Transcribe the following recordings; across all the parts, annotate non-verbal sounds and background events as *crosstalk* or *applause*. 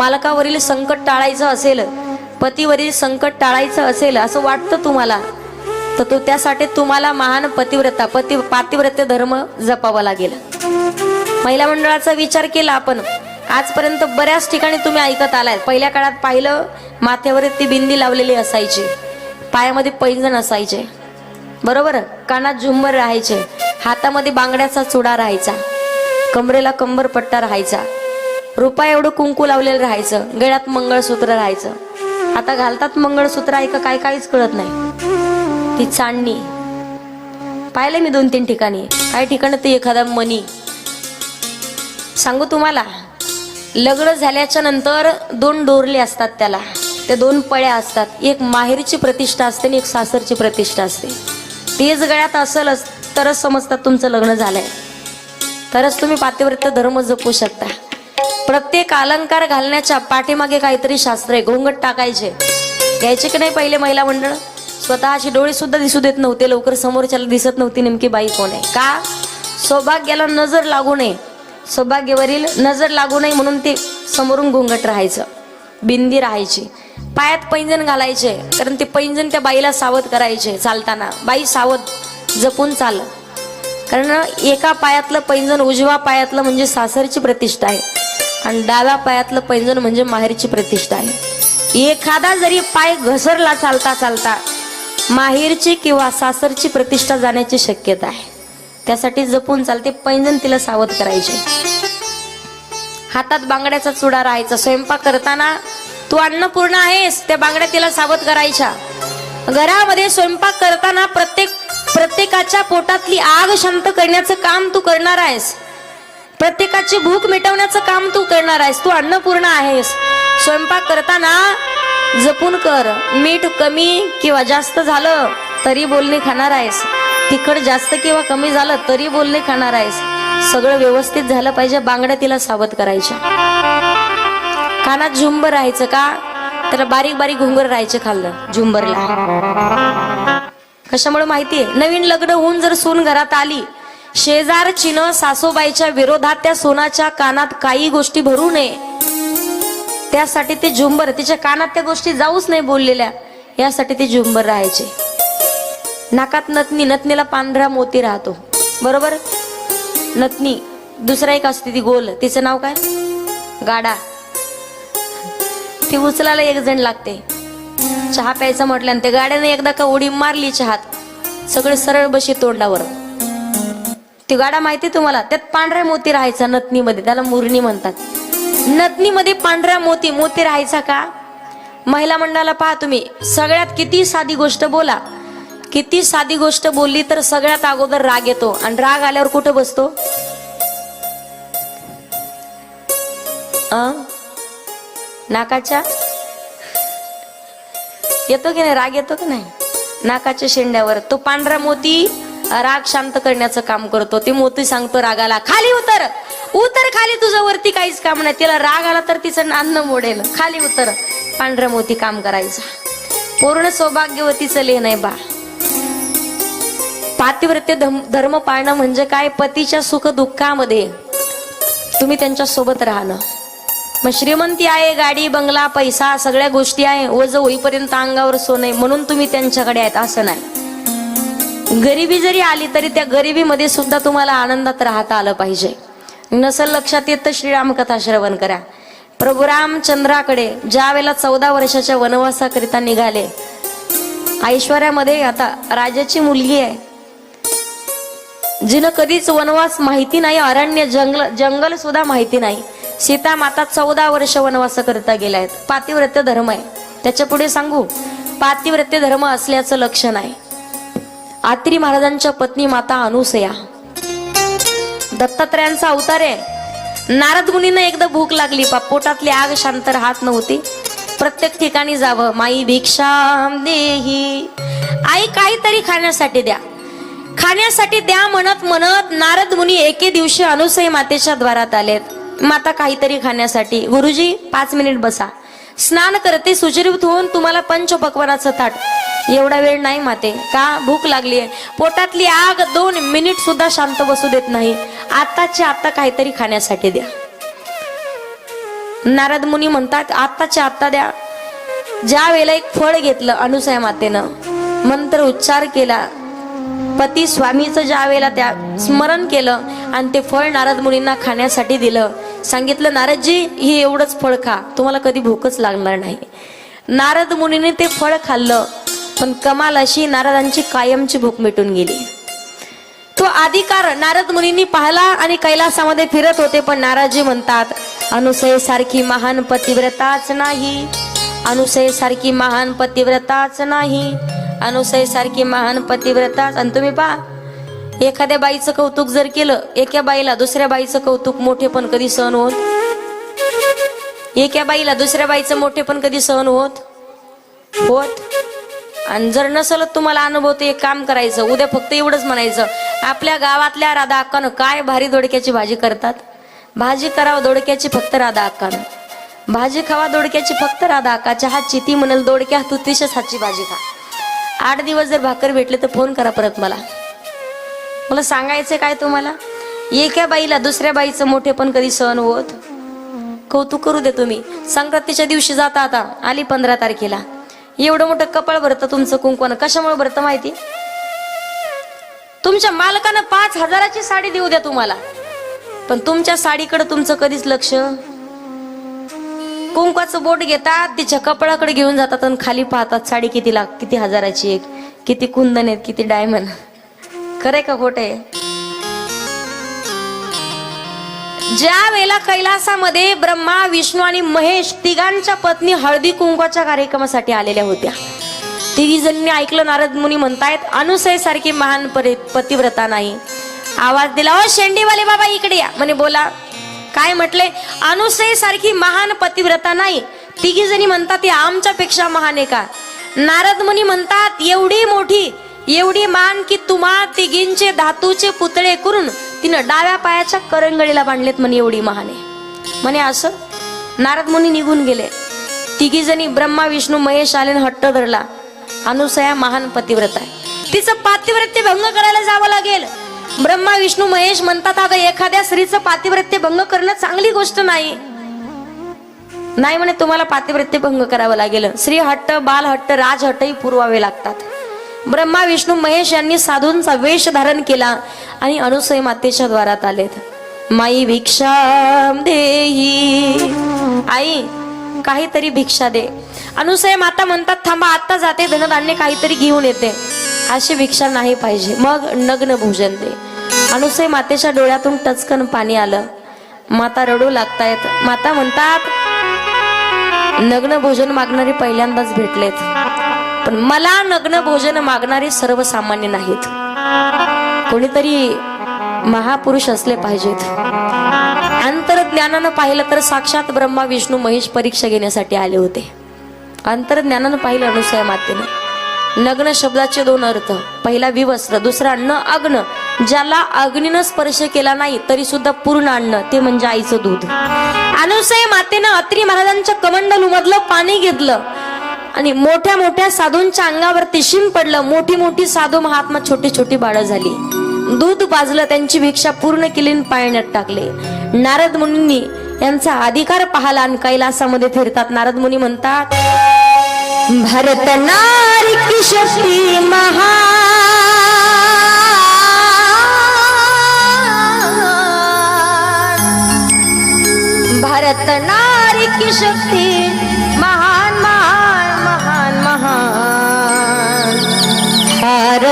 मालकावरील संकट टाळायचं असेल पतीवरील संकट टाळायचं असेल असं वाटतं तुम्हाला तर तो त्यासाठी तुम्हाला महान पतिव्रता पती पातिव्रत्य धर्म जपावा लागेल. महिला मंडळाचा विचार केला आपण आजपर्यंत बऱ्याच ठिकाणी तुम्ही ऐकत आलाय. पहिल्या काळात पाहिलं माथ्यावर ती बिंदी लावलेली असायची. पायामध्ये पैंजण असायचे. बरोबर? कानात झुंबर राहायचे. हातामध्ये बांगड्याचा चुडा राहायचा. कमरेला कंबर पट्टा राहायचा. रुपा एवढं कुंकू लावलेलं राहायचं गळ्यात मंगळसूत्र राहायचं. आता घालतात मंगळसूत्र ऐका काय काहीच कळत नाही. ती चांदणी. पाहिलं मी दोन तीन ठिकाणी. काही ठिकाणी ते एखादा मनी सांगू तुम्हाला लग्न झाल्याच्यानंतर दोन डोरले असतात त्याला. त्या दोन पळ्या असतात. एक माहेरची प्रतिष्ठा असते आणि एक सासरची प्रतिष्ठा असते. तेच गळ्यात असेल तरच समजतात तुमचं लग्न झालंय. तरच तुम्ही पातिव्रत्य धर्म जपू शकता. प्रत्येक अलंकार घालण्याच्या पाठीमागे काहीतरी शास्त्र आहे. घोंगट टाकायचे. घ्यायचे की नाही पहिले महिला मंडळ? स्वतःची डोळे सुद्धा दिसू देत नव्हते. लवकर समोरच्याला दिसत नव्हती नेमकी बाई कोण आहे. का? सौभाग्याला नजर लागू नये. सौभाग्यावरील नजर लागू नये म्हणून ते समोरून घोंगट राहायचं. बिंदी राहायची. पायात पैंजण घालायचे. कारण ते पैंजण त्या बाईला सावध करायचे चालताना. बाई सावध जपून चाल. कारण एका पायातलं पैंजण उजव्या पायातलं म्हणजे सासरची प्रतिष्ठा आहे. आणि डाव्या पायातलं पैंजण म्हणजे माहेरची प्रतिष्ठा आहे. एखादा जरी पाय घसरला चालता चालता माहेरची किंवा सासरची प्रतिष्ठा जाण्याची शक्यता आहे. त्यासाठी जपून चालते पैंजण तिला सावध करायचे. हातात बांगड्याचा चुडा राहायचा. स्वयंपाक करताना तू अन्नपूर्ण आहेस त्या बांगड्या तिला सावध करायच्या. घरामध्ये स्वयंपाक करताना प्रत्येक प्रत्येकाच्या पोटातली आग शांत करण्याचं काम तू करणार आहेस. प्रत्येकाची भूक मिटवण्याचं काम तू करणार आहेस. तू अन्नपूर्ण आहेस. स्वयंपाक करताना जपून कर. मीठ कमी किंवा जास्त झालं तरी बोलणे खाणार आहेस. तिखट जास्त किंवा कमी झालं तरी बोलणे खाणार आहेस. सगळं व्यवस्थित झालं पाहिजे बांगड्या तिला सावध करायच्या. कानात झुंबर राहायचं का? तर बारीक बारीक घुंगर राहायचे खाल्लं झुंबरला. कशामुळे माहितीये? नवीन लग्न होऊन जर सून घरात आली शेजार चिन सासूबाईच्या विरोधात त्या सोनाच्या कानात काही गोष्टी भरू नये. त्यासाठी ते झुंबर तिच्या कानात त्या गोष्टी जाऊच नाही बोललेल्या. यासाठी ते झुंबर राहायचे. नाकात नतनी नतनीला पांढरा मोती राहतो. बरोबर? नतनी दुसरा एक असते ती गोल. तिचं नाव काय? गाडा. ती उचलायला एक जण लागते. चहा प्यायचं म्हटलं ते गाड्याने एकदा का उडी मारली चहात सगळे सरळ बशी तोंडावर. ती गाडा माहिती तुम्हाला? त्यात पांढऱ्या मोती राहायचा नतनीमध्ये त्याला मुरणी म्हणतात. नतनीमध्ये पांढऱ्या मोती मोती राहायचा का? महिला मंडळाला पहा तुम्ही. सगळ्यात किती साधी गोष्ट बोला. किती साधी गोष्ट बोलली तर सगळ्यात अगोदर राग येतो. आणि राग आल्यावर कुठं बसतो? अं? नाकाच्या? येतो की नाही? राग येतो की नाही? नाकाच्या शेंड्यावर. तो पांढरा मोती राग शांत करण्याचं काम करतो. ते मोती सांगतो रागाला खाली उतर. उतर खाली तुझं वरती काहीच काम नाही. तिला राग आला तर तिचं नान्न मोडेल. खाली उतर. पांढऱ्या मोती काम करायचा. पूर्ण सौभाग्यवतीचं लेह नाही बा. पातिव्रत्य धर्म पाळणं म्हणजे काय? पतीच्या सुख दुःखामध्ये तुम्ही त्यांच्यासोबत राहणं. मग श्रीमंती आहे गाडी बंगला पैसा सगळ्या गोष्टी आहे. वज होईपर्यंत अंगावर सोने म्हणून तुम्ही त्यांच्याकडे आहेत असं नाही. गरिबी जरी आली तरी त्या गरिबीमध्ये सुद्धा तुम्हाला आनंदात राहता आलं पाहिजे. नसल लक्षात येत तर श्रीराम कथा श्रवण करा. प्रभू रामचंद्राकडे ज्या वेळेला चौदा वर्षाच्या वनवासाकरिता निघाले ऐश्वर्यामध्ये आता राजाची मुलगी आहे. जिनं कधीच वनवास माहिती नाही अरण्य जंगल जंगल सुद्धा माहिती नाही. सीता माता चौदा वर्ष वनवास करता गेल्या आहेत. पातिव्रत्य धर्म आहे. त्याच्या पुढे सांगू पातिव्रत्य धर्म असल्याचं लक्षण आहे. आत्री महाराजांच्या पत्नी माता अनुसया. दत्तात्रयांचा अवतार आहे. नारद मुनींना एकदा भूक लागली. पा पोटातली आग शांत राहत नव्हती. प्रत्येक ठिकाणी जावं. माई भिक्षा देही. आई काहीतरी खाण्यासाठी द्या. खाण्यासाठी द्या म्हणत म्हणत नारद मुनी एके दिवशी अनुसई मातेच्या द्वारात आलेत. माता काहीतरी खाण्यासाठी. गुरुजी पाच मिनिट बसा. स्नान करते. सुचिरीत होऊन तुम्हाला पंचपक्वानाचं ताट. एवढा वेळ नाही माते. का? भूक लागली आहे. पोटातली आग दोन मिनिट सुद्धा शांत बसू देत नाही. आताची आता काहीतरी खाण्यासाठी द्या. नारद मुनी म्हणतात आत्ताच्या आत्ता द्या. ज्या वेळेला एक फळ घेतलं अनुसया मातेनं मंत्र उच्चार केला. पती स्वामीचं ज्या वेळेला त्या स्मरण केलं आणि ते फळ नारद मुनींना खाण्यासाठी दिलं सांगितलं नारदजी हे एवढंच फळ खा. तुम्हाला कधी भूकच लागणार नाही. नारद मुनीने ते फळ खाल्लं. पण कमाल अशी नारदांची कायमची भूक मिटून गेली. तो अधिकार नारद मुनींनी पाहिला आणि कैलासामध्ये फिरत होते पण नाराजी म्हणतात अनुसय सारखी महान पतिव्रताच नाही. अनुसय सारखी महान पतिव्रताच नाही. अनुसय सारखी महान पतिव्रताच. आणि तुम्ही पहा एखाद्या बाईचं कौतुक जर केलं एका बाईला दुसऱ्या बाईचं कौतुक मोठे पण कधी सहन होत? एका बाईला दुसऱ्या बाईचं मोठे पण कधी सहन होत? होत? आणि जर नसल तुम्हाला अनुभव ते एक काम करायचं. उद्या फक्त एवढंच म्हणायचं. आपल्या गावातल्या राधा अक्कानं काय भारी दोडक्याची भाजी करतात? भाजी करावं दोडक्याची फक्त राधा अक्कानं. भाजी खावा दोडक्याची फक्त राधा अक्काच्या हातची ती म्हणाल दोडक्या तू तिच्याच हातची भाजी खा. आठ दिवस जर भाकर भेटले तर फोन करा परत मला. मला सांगायचं काय तुम्हाला? एका बाईला दुसऱ्या बाईचं मोठे पण कधी सहन होत? कौतुक करू दे तुम्ही. संक्रांतीच्या दिवशी जाता आता. आली पंधरा तारखेला. एवढं मोठं कपाळ भरतं तुमचं कुंकवानं. कशामुळे भरतं माहिती? तुमच्या मालकानं पाच हजाराची साडी देऊ द्या तुम्हाला. पण तुमच्या साडीकडे तुमचं कधीच लक्ष? कुंकवाचं बोट घेतात तिच्या कपडाकडे घेऊन जातात आणि खाली पाहतात साडी किती लाख किती हजाराची एक किती कुंदन आहेत किती डायमंड खरंय का खोटे ज्या वेळेला कैलासामध्ये ब्रह्मा विष्णू आणि महेश तिघांच्या पत्नी हळदी कुंकवाच्या कार्यक्रमासाठी आलेल्या होत्या. तिघी जणींनी ऐकलं नारद मुनी म्हणतायत अनुसय सारखी महान परि- पतिव्रता नाही. आवाज दिला ओ शेंडीवाले बाबा इकडे या. म्हणे बोला. काय? म्हटले अनुसय सारखी महान पतिव्रता नाही. तिघी जणी म्हणतात ती आमच्यापेक्षा महान आहे का? नारद मुनी म्हणतात एवढी मोठी एवढी मान की तुम्हा तिघींचे धातूचे पुतळे करून तिनं डाव्या पायाच्या करंगळीला बांधलेत म्हणे एवढी महान. आहे म्हणे असं? नारद मुनी निघून गेले. तिघी जणी ब्रह्मा विष्णू महेश आले हट्ट धरला. अनुसया महान पतिव्रत आहे. तिचं पातिव्रत्य भंग करायला जावं लागेल. ब्रह्मा विष्णू महेश म्हणतात अगं एखाद्या स्त्रीचं पातिव्रत्य भंग करणं चांगली गोष्ट नाही. नाही म्हणे तुम्हाला पातिव्रत्य भंग करावं लागेल. श्री हट्ट बाल हट्ट राज हट्टही पुरवावे लागतात. ब्रह्मा विष्णू महेश यांनी साधूंचा वेश धारण केला आणि अनुसय मातेच्या द्वारात आलेत. माई भिक्षा देही आई काहीतरी भिक्षा दे. अनुसय माता म्हणतात थांबा आता जाते धनधान्य काहीतरी घेऊन येते. अशी भिक्षा नाही पाहिजे. मग नग्न भोजन दे. अनुसय मातेच्या डोळ्यातून टचकन पाणी आलं. माता रडू लागतायत. माता म्हणतात नग्न भोजन मागणारे पहिल्यांदाच भेटलेत. पण मला नग्न भोजन मागणारे सर्वसामान्य नाहीत. कोणीतरी महापुरुष असले पाहिजेत. अंतरज्ञानानं पाहिलं तर साक्षात ब्रह्मा विष्णू महेश परीक्षा घेण्यासाठी आले होते. अंतरज्ञानानं पाहिलं अनुसया मातेनं. नग्न शब्दाचे दोन अर्थ. पहिला विवस्त्र दुसरा अन्न अग्न. ज्याला अग्नीनं स्पर्श केला नाही तरी सुद्धा पूर्ण अन्न ते म्हणजे आईचं दूध. अनुसय मातेनं अत्री महाराजांच्या कमंडलू मधलं पाणी घेतलं. आणि मोठ्या मोठ्या साधूंच्या अंगावरती शिम पडलं मोठी मोठी साधू महात्मा छोटी छोटी बाळं झाली. दूध पाजलं त्यांची भिक्षा पूर्ण केली पाळण्यात टाकले. नारद मुनी यांचा अधिकार पाहला आणि कैलासामध्ये फिरतात. नारद मुनी म्हणतात भरत नारी की शक्ती महा भरत नारी की शक्ती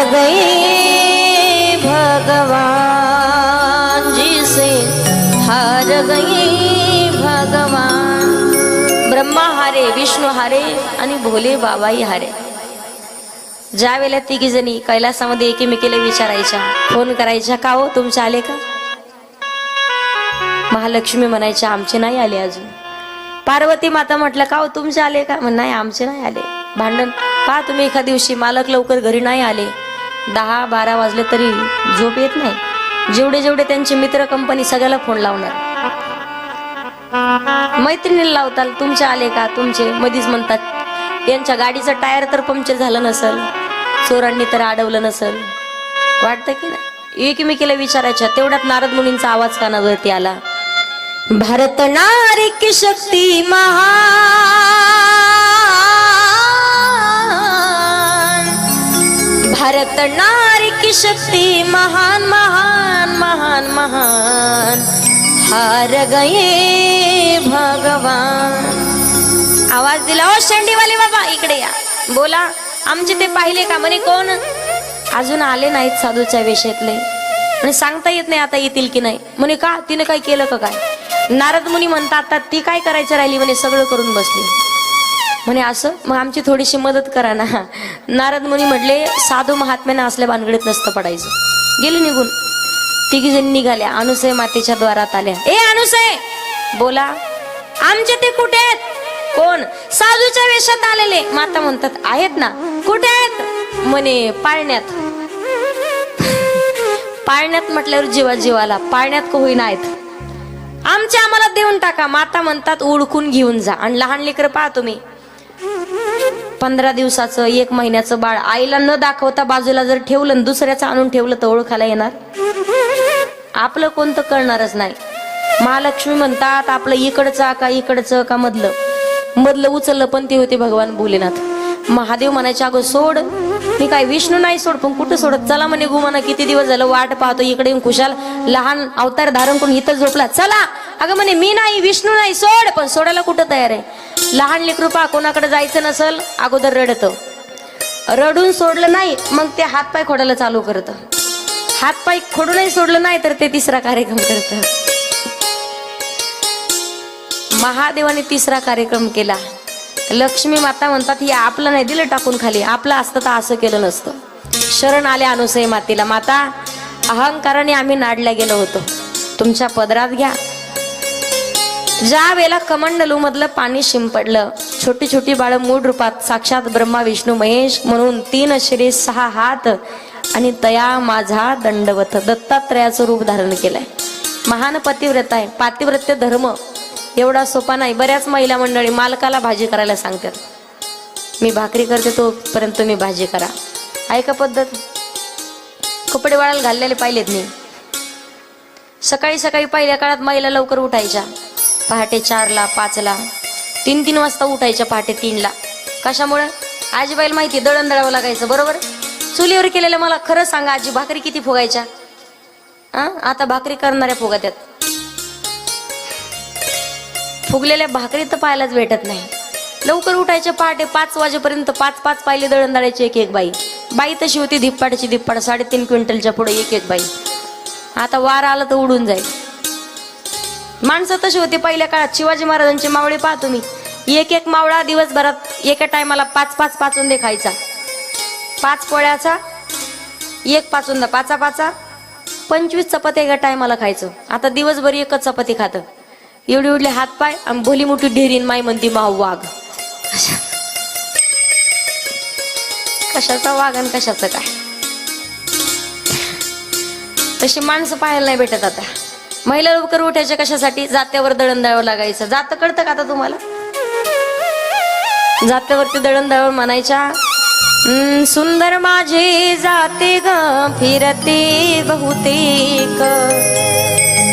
गई भगवान जी से। हार गई भगवान। ब्रह्मा हारे विष्णू हारे आणि भोले बाबाई हारे। ज्या वेळेला तिघी जणी कैलासामध्ये एकीमेकीला विचारायच्या फोन करायच्या का हो तुमचे आले का? महालक्ष्मी म्हणायच्या आमचे नाही आले अजून. पार्वती माता म्हटलं का हो तुमचे आले का? म्हण नाही आमचे नाही आले. भांडण पहा तुम्ही एका दिवशी मालक लवकर घरी नाही आले. दहा बारा वाजले तरी झोप येत नाही. जेवढे जेवढे त्यांचे मित्र कंपनी सगळ्याला फोन लावणार. मैत्रिणीला लावताल तुमचे आले का? तुमचे मधीच म्हणतात यांच्या गाडीचं टायर तर पंक्चर झालं नसल चोरांनी तर अडवलं नसल. वाटतं की नाही? एकमेकीला विचारायच्या तेवढ्यात नारद मुनींचा आवाज कानावरती आला. भारत नारी की शक्ती महा भारत नारी की शक्ती महान महान महान महान। हार गये भगवान। आवाज दिला ओ शेंडीवाले बाबा इकडे या। बोला आमचे ते पाहिले का म्हणे कोण? अजून आले नाहीत साधूच्या वेशेतले. आणि सांगता येत नाही आता येतील की नाही. म्हणे का तिने काय केलं का काय? नारद मुनी म्हणतात आता ती काय करायचं राहिली म्हणे? सगळं करून बसली. म्हणे असं? मग आमची थोडीशी मदत करा ना. नारद मुनी म्हटले साधू महात्म्यानं असल्या भानगडीत नसतं पडायचं. गेले निघून. तिघी जण निघाल्या. अनुसय मातेच्या द्वारात आल्या. ए अनुसय! बोला. आमचे ते कुठे आहेत? कोण? साधूच्या वेशात आलेले. माता म्हणतात आहेत ना. कुठे आहेत? म्हणे पाळण्यात. पाळण्यात म्हटल्यावर जीवा जीवाला. पाळण्यात का होईना आहेत? आमचे आम्हाला देऊन टाका. माता म्हणतात ओळखून घेऊन जा आणि लहान लेकर पहा तुम्ही. पंधरा दिवसाचं एक महिन्याचं बाळ आईला न दाखवता बाजूला जर ठेवलं आणि दुसऱ्याचं आणून ठेवलं तर ओळखायला येणार? आपलं कोणतं कळणारच नाही. महालक्ष्मी म्हणतात आपलं इकडचं का इकडचं का मधलं? मधलं उचललं पण ते होते भगवान भोलेनाथ. महादेव म्हणायच्या अगं सोड मी काय विष्णू नाही सोड पण कुठं सोडत? चला म्हणे गुमाना किती दिवस झालं वाट पाहतो इकडे येऊन खुशाल लहान अवतार धारण करून इथं झोपला. चला! अगं म्हणे मी नाही विष्णू नाही सोड पण सोडायला कुठं तयार आहे? लहान लेकरूपा कोणाकडे जायचं नसल अगोदर रडतं. रडून सोडलं नाही मग ते हातपाय खोडायला चालू करतं. हातपाय खोडूनही सोडलं नाही तर ते तिसरा कार्यक्रम करतं. महादेवाने तिसरा कार्यक्रम केला. लक्ष्मी माता म्हणतात हे आपलं नाही दिलं टाकून खाली. आपलं असतं तर असं केलं नसतं. शरण आले अनुसय मातेला. माता अहंकाराने आम्ही नाडल्या गेलो होतो. तुमच्या पदरात घ्या. ज्या वेळेला कमंडलू मधलं पाणी शिंपडलं छोटी छोटी बाळ मूळ रूपात साक्षात ब्रह्मा विष्णू महेश म्हणून तीन शरीर सहा हात आणि तया माझा दंडवत दत्तात्रयाचं रूप धारण केलंय. महान पतिव्रत आहे. पातिव्रत्य धर्म एवढा सोपा नाही. बऱ्याच महिला मंडळी मालकाला भाजी करायला सांगतात. मी भाकरी करते तोपर्यंत तुम्ही भाजी करा. ऐका पद्धत? कपडे वाळायला घाललेले पाहिलेत मी. सकाळी सकाळी पहिल्या काळात महिला लवकर उठायच्या. पहाटे चारला पाचला तीन तीन वाजता उठायच्या पहाटे तीनला. कशामुळे? आजीबाईला माहिती दळण दळावं लागायचं बरोबर? चुलीवर केलेलं मला खरं सांगा आजी भाकरी किती फुगायच्या? आता भाकरी करणाऱ्या फुगात्यात. फुगलेल्या भाकरी तर पाहायलाच भेटत नाही. लवकर उठायचे पहाटे पाच वाजेपर्यंत पाच पाच पाहिले दळणदळाची एक एक बाई. बाई तशी होती धिप्पाटाची धिप्पाट साडेतीन क्विंटलच्या पुढे एक एक बाई. आता वार आला तर उडून जाईल. माणसं तशी होती पहिल्या काळात. शिवाजी महाराजांची मावळे पहा तुम्ही. एक एक मावळा दिवसभरात एका टायमाला पाच पाच पाचून खायचा. पाच पोळ्याचा एक पाचून पाचा पाचा पंचवीस चपाती एका टायमाला खायचं. आता दिवसभर एकच चपाती खातं. एवढे एवढे हात पाय आणि भोली मोठी ढेरीन माय म्हणती माव वाघ. कशाचा वाघ आणि कशाचं काय? तशी माणसं पाहायला नाही भेटत आता. महिला लवकर उठायच्या कशासाठी? जात्यावर दळण द्यावं लागायचं. जात कळतं का आता तुम्हाला? जात्यावरती दळण दळण म्हणायच्या सुंदर माझे जाते ग फिरते बहुतेक.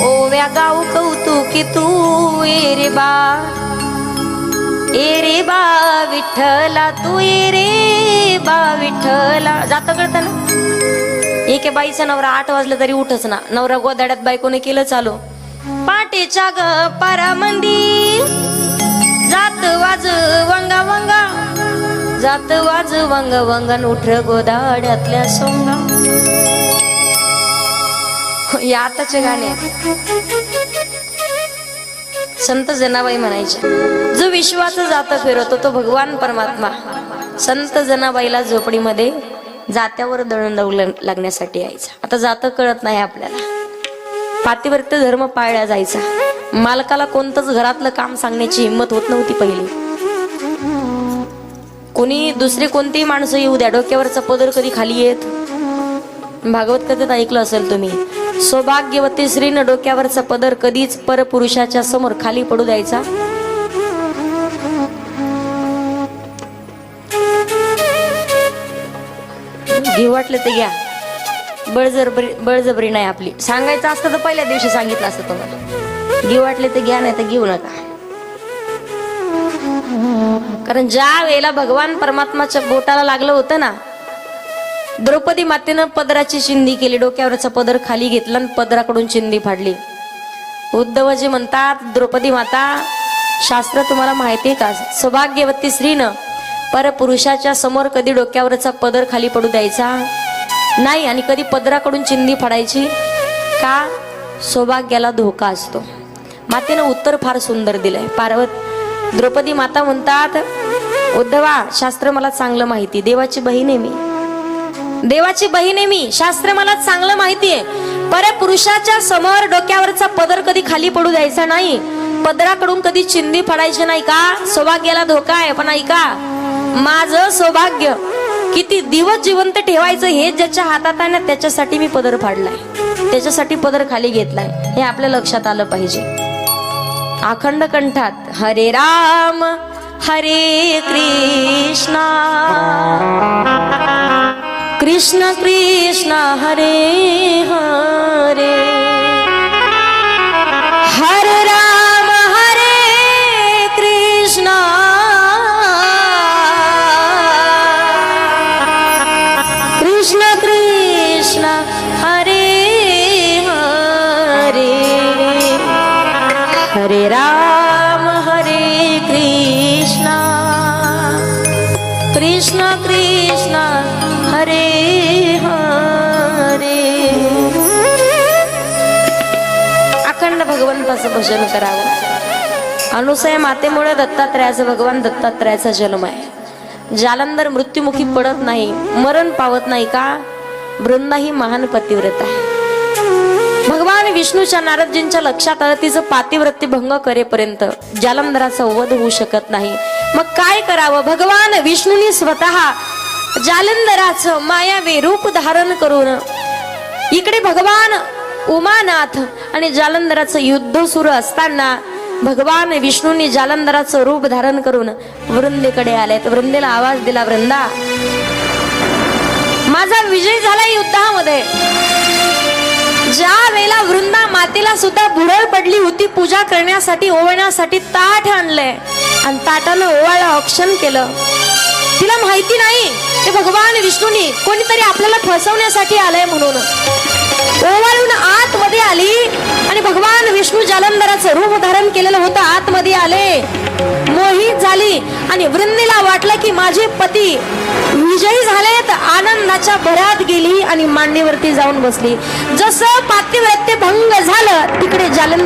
ओव्या गाऊ कौतुकी तू ए रे बा. ए रे बा विठ्ठला तू ए रे बा विठ्ठला. जात कळतं ना एके बाईचा नवरा आठ वाजलं तरी उठच ना. नवरा गोदाड्यात बायकोने केलं चालू. पाटेच्या ग पारामंदी जात वाज वंगा वंगा. जात वाज वंग वंगन उठ गोदाड्यातल्या सोंगा. *laughs* या आताचे गाणे. संत जनाबाई म्हणायचे जो विश्वाच जातं फिरवतो तो भगवान परमात्मा. संत जनाबाईला झोपडीमध्ये जात्यावर दळण दळू लागण्यासाठी यायचा. आता जातं कळत नाही आपल्याला. पातिवर्त धर्म पाळला जायचा. मालकाला कोणतंच घरातलं काम सांगण्याची हिंमत होत नव्हती पहिली. कोणी दुसरी कोणतीही माणसं येऊ द्या डोक्यावरचा पदर कधी खाली येत? भागवत कथेत ऐकलं असेल तुम्ही सौभाग्यवती स्त्रीनं डोक्यावरचा पदर कधीच परपुरुषाच्या समोर खाली पडू द्यायचा? घेऊ वाटलं ते घ्या. बळजबरी बळजबरी नाही आपली. सांगायचं असतं तर पहिल्या दिवशी सांगितलं असतं तुम्हाला. घेऊ वाटले तर घ्या नाही तर घेऊ नका. कारण ज्या वेळेला भगवान परमात्माच्या बोटाला लागलं होतं ना द्रौपदी मातेनं पदराची चिंदी केली. डोक्यावरचा पदर खाली घेतला आणि पदराकडून चिंदी फाडली. उद्धवजी म्हणतात द्रौपदी माता शास्त्र तुम्हाला माहिती आहे का? सौभाग्यवती स्त्रीनं परपुरुषाच्या समोर कधी डोक्यावरचा पदर खाली पडू द्यायचा? नाही आणि कधी पदराकडून चिंदी फाडायची? का? सौभाग्याला धोका असतो. मातेनं उत्तर फार सुंदर दिलंय. पार्वत द्रौपदी माता म्हणतात उद्धवा शास्त्र मला चांगलं माहिती. देवाची बहीण आहे मी. देवाची बहीण आहे मी. शास्त्र मला चांगलं माहिती आहे. पर पुरुषाच्या समोर डोक्यावरचा पदर कधी खाली पडू द्यायचा नाही. पदराकडून कधी चिंदी पडायची नाही का? सौभाग्याला धोका आहे पण ऐका. माझं सौभाग्य किती दिवस जिवंत ठेवायचं हे ज्याच्या हातात आहे ना त्याच्यासाठी मी पदर फाडलाय. त्याच्यासाठी पदर खाली घेतलाय. हे आपल्या लक्षात आलं पाहिजे. अखंड कंठात हरे राम हरे कृष्णा. कृष्ण कृष्ण हरे हरे। हरे भजन करावं. अनुसया मातेमुळे दत्तात्रयाचं भगवान दत्तात्रयाचा जन्म आहे. जालंधर मृत्युमुखी पडत नाही मरण पावत नाही का? वृंदा ही महान पतिव्रत आहे. भगवान विष्णूच्या नारदजींच्या लक्षात आलं तिचं पातिव्रत्य भंग करेपर्यंत जालंधराचा वध होऊ शकत नाही. मग काय करावं? भगवान विष्णूनी स्वतः जालंधराचं मायावी रूप धारण करून इकडे भगवान उमानाथ आणि जालंधराचं युद्ध सुरू असताना भगवान विष्णूंनी जालंधराचं रूप धारण करून वृंदेकडे आले तर वृंदेला आवाज दिला वृंदा माझा विजय झाला युद्धामध्ये. ज्या वेळेला वृंदा मातेला सुद्धा बुडळ पडली होती पूजा करण्यासाठी ओवण्यासाठी ताट आणलंय आणि ताटानं ओवाळा ऑप्शन केलं. तिला माहिती नाही ते भगवान विष्णूनी कोणीतरी आपल्याला फसवण्यासाठी आलंय म्हणून. ओवाळून आतमध्ये आली आणि भगवान विष्णू जालंधराचं रूप धारण केलेलं होतं. आतमध्ये आले. मोहित झाली आणि वृंदीला वाटलं की माझे पती विजयी झालेत. आनंदाच्या भरात गेली आणि मांडीवरती जाऊन बसली. जसं पातिव्रत्य भंग झालं तिकडे जालंधर